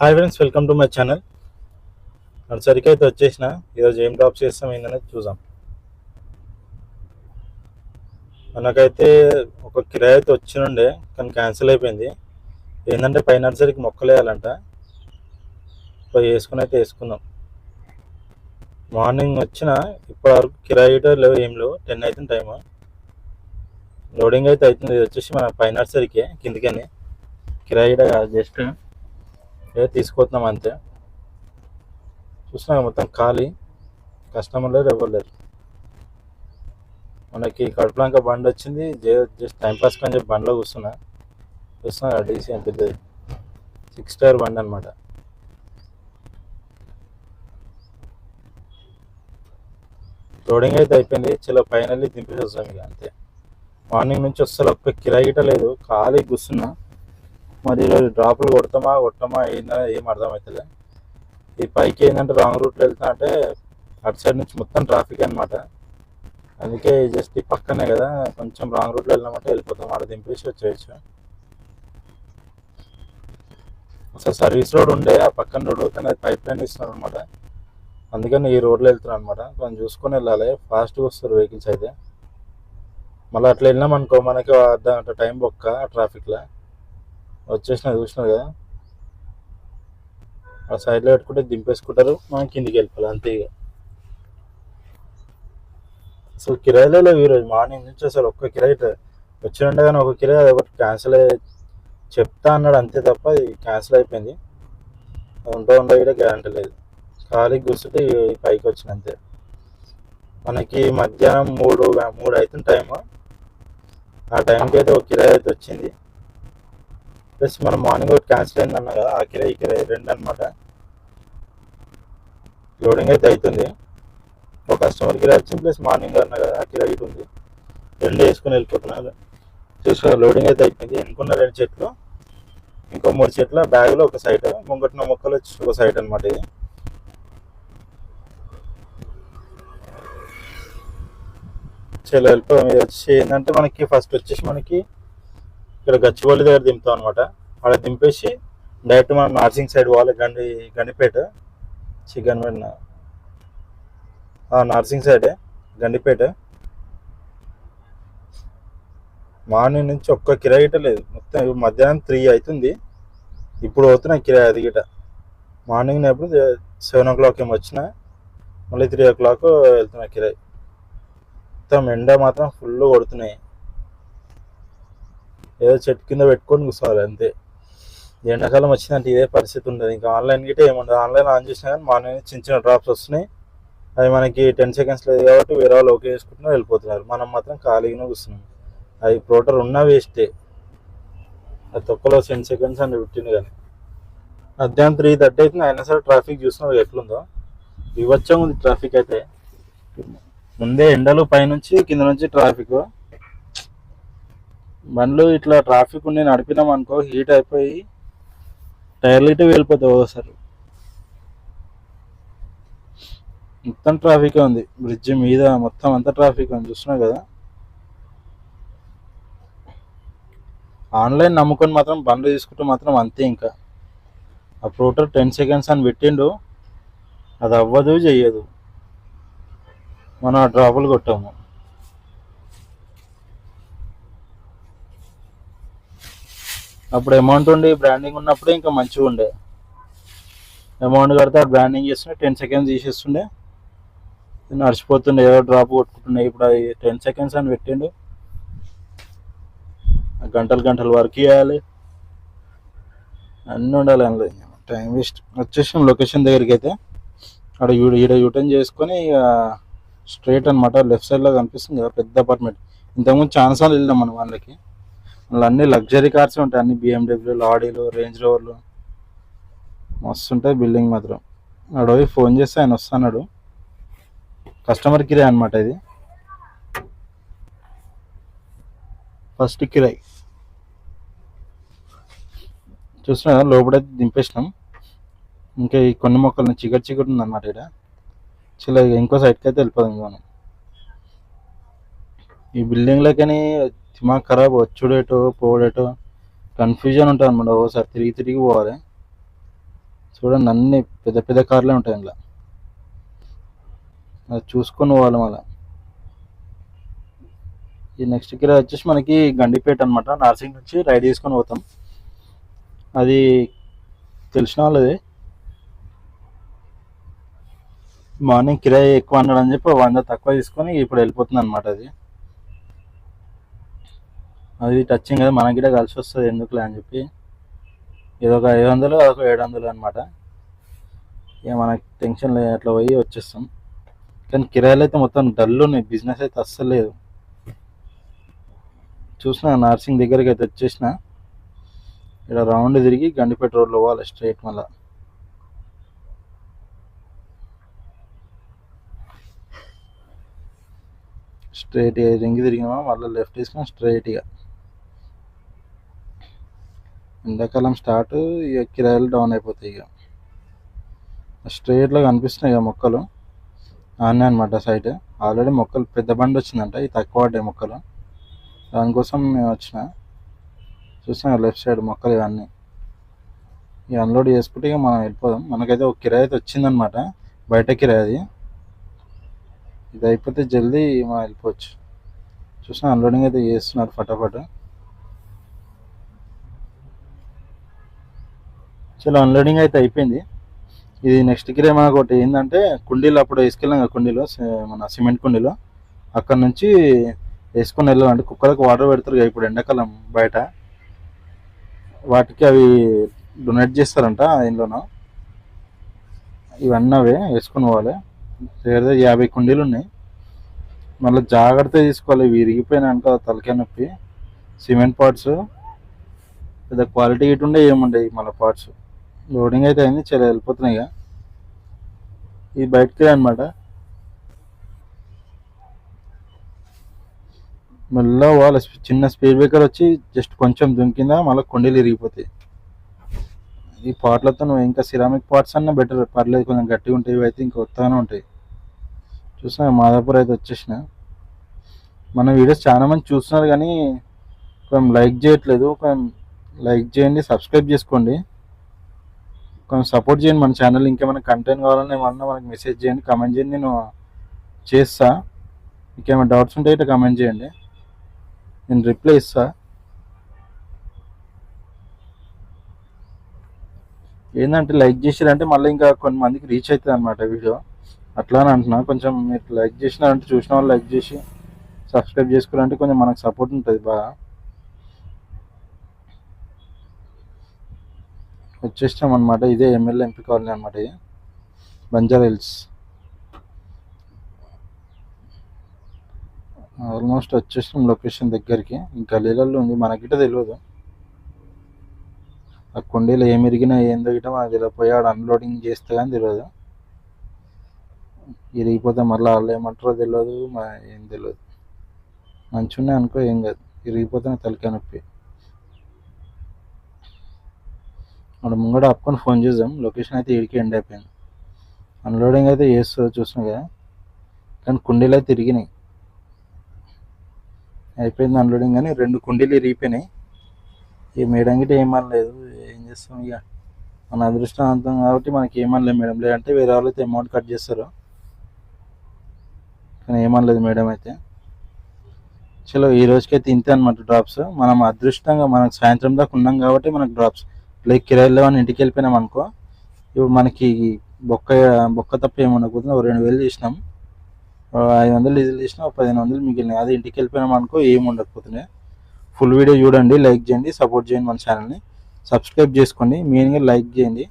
Hi friends welcome to my channel నర్సరీకి అయితే వచ్చేసిన. ఈరోజు ఏం డ్రాప్ చేస్తాం ఏంటనేది చూద్దాం. మనకైతే ఒక కిరాయి అయితే వచ్చినుండే కానీ క్యాన్సిల్ అయిపోయింది. ఏంటంటే పై నర్సరీకి మొక్కలు వేయాలంట. పోయి వేసుకుని అయితే వేసుకుందాం. మార్నింగ్ వచ్చిన ఇప్పటి వరకు కిరాయి లేవు ఏం లేవు టెన్ అవుతుంది టైము లోడింగ్ అయితే అవుతుంది. ఇది వచ్చేసి మన పై నర్సరీకే కిందికని. కిరాయి జస్ట్ తీసుకొస్తున్నాం తీసుకుపోతున్నాం అంతే. చూసినా మొత్తం ఖాళీ. కస్టమర్ లేరు ఎవరు లేరు. మనకి కడుపులాంక బండి వచ్చింది. జస్ట్ టైంపాస్ కానీ అని చెప్పి బండిలో కూర్చున్నా. చూస్తున్నా డీసీ అని పెద్దది. సిక్స్ స్టార్ బండి అనమాట లోడింగ్ అయితే అయిపోయింది. చాలా ఫైనల్లీ దింపేసి వస్తాం ఇక అంతే. మార్నింగ్ నుంచి వస్తారు ఒక్క కిరాయి లేదు. ఖాళీ కూర్చున్నా. మరి ఈరోజు డ్రాపులు కొడతామా కొట్టమా ఏందని ఏం అర్థమవుతుంది ఈ పైకి ఏంటంటే రాంగ్ రూట్లో వెళ్తా అంటే అటు సైడ్ నుంచి మొత్తం ట్రాఫిక్ అనమాట అందుకే జస్ట్ ఈ పక్కనే కదా కొంచెం రాంగ్ రూట్లో వెళ్ళామంటే వెళ్ళిపోతాం ఆడ దింపేసి వచ్చేయచ్చు. అసలు సర్వీస్ రోడ్ ఉండే ఆ పక్కన రోడ్ కానీ అది పైప్ లైన్ ఇస్తున్నారు అనమాట అందుకని ఈ రోడ్లో వెళ్తున్నాను అనమాట కొంచెం చూసుకొని వెళ్ళాలి ఫాస్ట్గా వస్తారు వెహికల్స్ అయితే. మళ్ళీ అట్లా వెళ్ళినాం అనుకో మనకి అర్ధ గంట టైం బొక్క ట్రాఫిక్లో. వచ్చేసిన చూసినారు కదా? ఆ సైడ్లో పెట్టుకుంటే దింపేసుకుంటారు. మనం కిందికి వెళ్ళిపోవాలి అంతే ఇక. అసలు కిరాయిలో లేవు ఈరోజు మార్నింగ్ నుంచి అసలు ఒక్క కిరాయి వచ్చిండే కానీ ఒక కిరాయి అది ఒకటి క్యాన్సిల్ చెప్తా అన్నాడు అంతే తప్ప అది క్యాన్సిల్ అయిపోయింది. ఉంటా ఉండే కూడా గ్యారంటీ లేదు. ఖాళీ కూర్చుంటే పైకి వచ్చిన అంతే. మనకి మధ్యాహ్నం మూడు మూడు అవుతుంది టైము ఆ? టైంకి అయితే ఒక కిరాయి అయితే వచ్చింది. ప్లస్ మనం మార్నింగ్ ఒకటి క్యాన్సిల్ అయింది అన్న కదా ఆ కిరాయి ఈ కిరాయి రెండు అనమాట లోడింగ్ అయితే అవుతుంది ఒక కస్టమర్ కిరాయి వచ్చింది ప్లస్ మార్నింగ్ అన్న కదా ఆ కిరాయి ఇటు ఉంది రెండు వేసుకుని వెళ్ళిపోతున్నారు. చూసిన లోడింగ్ అయితే అయిపోయింది. ఎన్నుకున్న రెండు చెట్లు ఇంకో మూడు చెట్ల బ్యాగ్లో ఒక సైడ్ ముంగటిన మొక్కలు వచ్చి ఒక సైడ్ అనమాట ఇది. చలో వెళ్ళిపోయాం వచ్చి ఏంటంటే మనకి ఫస్ట్ వచ్చేసి మనకి ఇక్కడ గచ్చిబౌలి దగ్గర దింపుతాం అనమాట అక్కడ దింపేసి డైరెక్ట్ మనం నార్సింగ్ సైడ్ పోవాలి గండి గండిపేట చికెన్ నార్సింగ్ సైడే గండిపేట. మార్నింగ్ నుంచి ఒక్క కిరాయి గిట్ట లేదు. మొత్తం మధ్యాహ్నం త్రీ అవుతుంది ఇప్పుడు అవుతున్నాయి కిరాయి అది గిట మార్నింగ్ ఎప్పుడు సెవెన్ ఓ క్లాక్ ఏమో వచ్చిన మళ్ళీ త్రీ ఓ క్లాక్ వెళ్తున్నా కిరాయి. మొత్తం ఎండ మాత్రం ఫుల్ కొడుతున్నాయి. ఏదో చెట్టు కింద పెట్టుకొని కూర్చోవాలి అంతే. ఎండాకాలం వచ్చిందంటే ఇదే పరిస్థితి ఉండదు. ఇంకా ఆన్లైన్ గిట్టే ఏముండదు ఆన్లైన్ ఆన్ చేసినా కానీ మార్నింగ్ చిన్న చిన్న డ్రాప్స్ వస్తున్నాయి. అవి మనకి టెన్ సెకండ్స్ లేదు కాబట్టి వేరే వాళ్ళు ఓకే చేసుకుంటున్నారు వెళ్ళిపోతున్నారు. మనం మాత్రం ఖాళీగానే కూర్చున్నాం. అది ప్రోటర్ ఉన్నా వేస్టే. అది తొక్కలో టెన్ సెకండ్స్ అని పెట్టింది కానీ. మధ్యాహ్నం త్రీ థర్టీ అయితే అయినా సరే ట్రాఫిక్ చూస్తున్నావు ఎట్లుందో. వివచ్చం ఉంది ట్రాఫిక్ అయితే. ముందే ఎండలు పైనుంచి కింద నుంచి ట్రాఫిక్. బండ్లు ఇట్లా ట్రాఫిక్ ఉండి నడిపినాం అనుకో హీట్ అయిపోయి టైర్లు ఇటు వెళ్ళిపోతాయి ఒకసారి మొత్తం ట్రాఫిక్ ఉంది. బ్రిడ్జ్ మీద మొత్తం అంతా ట్రాఫిక్ ఉంది. చూస్తున్నావు కదా? ఆన్లైన్ నమ్ముకొని మాత్రం బండ్లు తీసుకుంటే మాత్రం అంతే ఇంకా. ఆ ప్రోటర్ టెన్ సెకండ్స్ అని పెట్టిండు. అది అవ్వదు చెయ్యదు. మనం ఆ డ్రాపులు కొట్టాము. అప్పుడు అమౌంట్ ఉండి బ్రాండింగ్ ఉన్నప్పుడు ఇంకా మంచిగా ఉండే. అమౌంట్ కడితే బ్రాండింగ్ చేస్తుండే టెన్ సెకండ్స్ తీసేస్తుండే. నడిచిపోతుండే ఏదో డ్రాప్ కొట్టుకుంటుండే. ఇప్పుడు అది టెన్ సెకండ్స్ అని పెట్టిండు. గంటలు గంటలు వర్క్ చేయాలి. అన్నీ ఉండాలి అందులో. టైం వేస్ట్ వచ్చేసాం లొకేషన్ దగ్గరికి అయితే. అక్కడ ఈడ యూటర్న్ చేసుకొని ఇక స్ట్రైట్ అనమాట లెఫ్ట్ సైడ్లో కనిపిస్తుంది కదా పెద్ద అపార్ట్మెంట్ ఇంతకుముందు చాలా సార్లు వెళ్ళాం మనం వాళ్ళకి. మళ్ళీ అన్ని లగ్జరీ కార్స్ ఉంటాయి అన్ని బిఎండబ్ల్యూ లాడీలు రేంజ్ రోవర్లు మస్తు ఉంటాయి బిల్డింగ్ మాత్రం. అడవి ఫోన్ చేస్తే ఆయన వస్తున్నాడు. కస్టమర్ కిరాయి అనమాట ఇది. ఫస్ట్ కిరాయి. చూసినా లోపలైతే దింపేసినాం. ఇంకా ఈ కొన్ని మొక్కలు చికటి చికెట్ ఉంది అనమాట ఇక్కడ. చిల్ల ఇంకో సైడ్కి అయితే వెళ్ళిపోదాం మనం. ఈ కానీ దిమాగ్ ఖరాబ్ వచ్చుడేటో పోడేటో కన్ఫ్యూజన్ ఉంటుంది అనమాట ఓసారి తిరిగి తిరిగి పోవాలి. చూడండి అన్ని పెద్ద పెద్ద కార్లే ఉంటాయి ఇందులో అది చూసుకొని పోవాలి మళ్ళీ. ఈ నెక్స్ట్ కిరా వచ్చేసి మనకి గండిపేట అనమాట నార్సింగ్ నుంచి రైడ్ తీసుకొని పోతాం. అది తెలిసిన వాళ్ళది. మార్నింగ్ కిరాయి ఎక్కువ అన్నాడు అని చెప్పి వంద తక్కువ తీసుకొని ఇప్పుడు వెళ్ళిపోతుంది అనమాట అది. అది టచ్చింగ్ కదా మనకి కూడా కలిసి వస్తుంది ఎందుకులే అని చెప్పి. ఇది ఒక ఐదు వందలు అదొక ఏడు వందలు అనమాట ఇక మనకి టెన్షన్ లేదు అట్లా పోయి వచ్చేస్తాం. కానీ కిరాయిలు అయితే మొత్తం డల్ ఉన్నాయి బిజినెస్ అయితే అస్సలు లేదు. చూసిన నర్సింగ్ దగ్గరికి అయితే వచ్చేసిన ఇక్కడ రౌండ్ తిరిగి గండిపేట రోడ్లో పోవాలి స్ట్రైట్ మళ్ళా. స్ట్రైట్ రింగ్ తిరిగినామా మళ్ళీ లెఫ్ట్ తీసుకుని స్ట్రైట్గా ఎండాకాలం స్టార్ట్ ఇక కిరాయిలు డౌన్ అయిపోతాయి ఇక. స్ట్రేట్లో కనిపిస్తున్నాయి ఇక మొక్కలు. అన్నీ అనమాట సైట్ ఆల్రెడీ మొక్కలు పెద్ద బండి వచ్చిందంట ఇది తక్కువ పడ్డాయి మొక్కలు. దానికోసం మేము వచ్చిన. చూసాం లెఫ్ట్ సైడ్ మొక్కలు ఇవన్నీ. ఇక అన్లోడ్ చేసుకుంటే ఇక మనం వెళ్ళిపోదాం. మనకైతే ఒక కిరాయి అయితే వచ్చిందనమాట బయట కిరాయి అది. ఇది అయిపోతే జల్దీ మనం వెళ్ళిపోవచ్చు. చూసిన అన్లోడింగ్ అయితే చేస్తున్నారు ఫటాఫట్. చాలా అన్లోడింగ్ అయితే అయిపోయింది. ఇది నెక్స్ట్ కిరే మనకు ఒకటి ఏంటంటే కుండీలు అప్పుడు వేసుకెళ్ళాం కదా కుండీలో మన సిమెంట్ కుండీలో. అక్కడ నుంచి వేసుకొని వెళ్ళాలంటే కుక్కలకు వాటర్ పెడతారు ఇప్పుడు ఎండాకాలం బయట. వాటికి అవి డొనేట్ చేస్తారంట ఇందులోనూ. ఇవన్నీ అవే వేసుకొని పోవాలి. దగ్గర దగ్గర యాభై కుండీలు ఉన్నాయి. మళ్ళీ జాగ్రత్త తీసుకోవాలి. ఇవి విరిగిపోయినాక తలకాయ నొప్పి సిమెంట్ పార్ట్స్ పెద్ద క్వాలిటీ ఇటు ఉండే ఏముండే మళ్ళీ పార్ట్స్ లోడింగ్ అయితే అయింది చాలా వెళ్ళిపోతున్నాయి ఇక. ఇది బయటకి అనమాట మెల్లగా వాళ్ళ చిన్న స్పీడ్ బ్రేకర్ వచ్చి జస్ట్ కొంచెం దుంకిందా మళ్ళీ కొండీలు ఇరిగిపోతాయి. ఈ పార్ట్లతో నువ్వు ఇంకా సిరామిక్ పార్ట్స్ అన్న బెటర్ పర్లేదు కొంచెం గట్టిగా ఉంటాయి ఇవి అయితే ఇంకా ఉత్తగానే ఉంటాయి. చూసిన మాదాపూర్ అయితే వచ్చేసిన. మన వీడియోస్ చాలా మంది చూస్తున్నారు కానీ కొంచెం లైక్ చేయట్లేదు కొంచెం లైక్ చేయండి సబ్స్క్రైబ్ చేసుకోండి. కొంచెం సపోర్ట్ చేయండి మన ఛానల్ ఇంకేమైనా కంటెంట్ కావాలని ఏమన్నా మనకి మెసేజ్ చేయండి కమెంట్ చేయండి నేను చేస్తా. ఇంకేమైనా డౌట్స్ ఉంటే ఇట్లా కమెంట్ చేయండి. నేను రిప్లై ఇస్తా. ఏంటంటే లైక్ చేసిరంటే మళ్ళీ ఇంకా కొన్ని మందికి రీచ్ అవుతుంది అనమాట వీడియో. అట్లా అని అంటున్నా కొంచెం మీరు లైక్ చేసినారంటే చూసిన వాళ్ళు లైక్ చేసి సబ్స్క్రైబ్ చేసుకున్నారంటే కొంచెం మనకు సపోర్ట్ ఉంటుంది బాగా. వచ్చేసాం అనమాట ఇదే ఎమ్మెల్యే ఎంపీ కాలనీ అనమాట ఇది. బంజారా హిల్స్. ఆల్మోస్ట్ వచ్చేసాం లొకేషన్ దగ్గరికి. ఇంకా గలీలలో ఉంది. మనకిట తెలియదు ఆ కొండీలో ఏమి ఇరిగినా ఏందో గిట మనకు తెలియపోయాడు ఆడ అన్లోడింగ్ చేస్తే కానీ తెలియదు ఇరిగిపోతే మళ్ళీ వాళ్ళు ఏమంటారో తెలియదు మా ఏం తెలియదు మంచిగా ఉన్నాయి అనుకో ఏం కాదు. ఇరిగిపోతే తలకాయ నొప్పి. అక్కడ ముంగడ అప్పుకొని ఫోన్ చేసాం లొకేషన్ అయితే ఇడికి ఎండ్ అయిపోయింది. అన్లోడింగ్ అయితే చేస్తుంది చూసినా కదా. కానీ కుండీలు అయితే తిరిగినాయి. అయిపోయింది అన్లోడింగ్ కానీ రెండు కుండీలు ఇరిగిపోయినాయి. ఈ మేడం గిట్ట ఏమనలేదు ఏం చేస్తాం ఇక మన అదృష్టవంతం కాబట్టి మనకి ఏమనలేదు మేడం. లేదంటే వేరే వాళ్ళు అయితే అమౌంట్ కట్ చేస్తారు. కానీ ఏమనలేదు మేడం అయితే. చలో ఈ రోజుకైతే ఇంతే అనమాట డ్రాప్స్ మనం అదృష్టంగా మనకు సాయంత్రం దాకా ఉన్నాం కాబట్టి మనకు డ్రాప్స్ లైక్ కిరాయిలో అని ఇంటికి వెళ్ళిపోయినాం అనుకో ఇప్పుడు మనకి బొక్క బొక్క తప్ప ఏమనుకుంటుంది ఒక రెండు వేలు చేసినాం. ఐదు వందలు డీజిల్ చేసినా ఒక పదిహేను వందలు మిగిలినాయి. అదే ఇంటికి వెళ్ళిపోయినాం అనుకో ఏమి ఉండకపోతున్నాయి ఫుల్ వీడియో చూడండి లైక్ చేయండి సపోర్ట్ చేయండి మన ఛానల్ని. సబ్స్క్రైబ్ చేసుకోండి మెయిన్గా లైక్ చేయండి.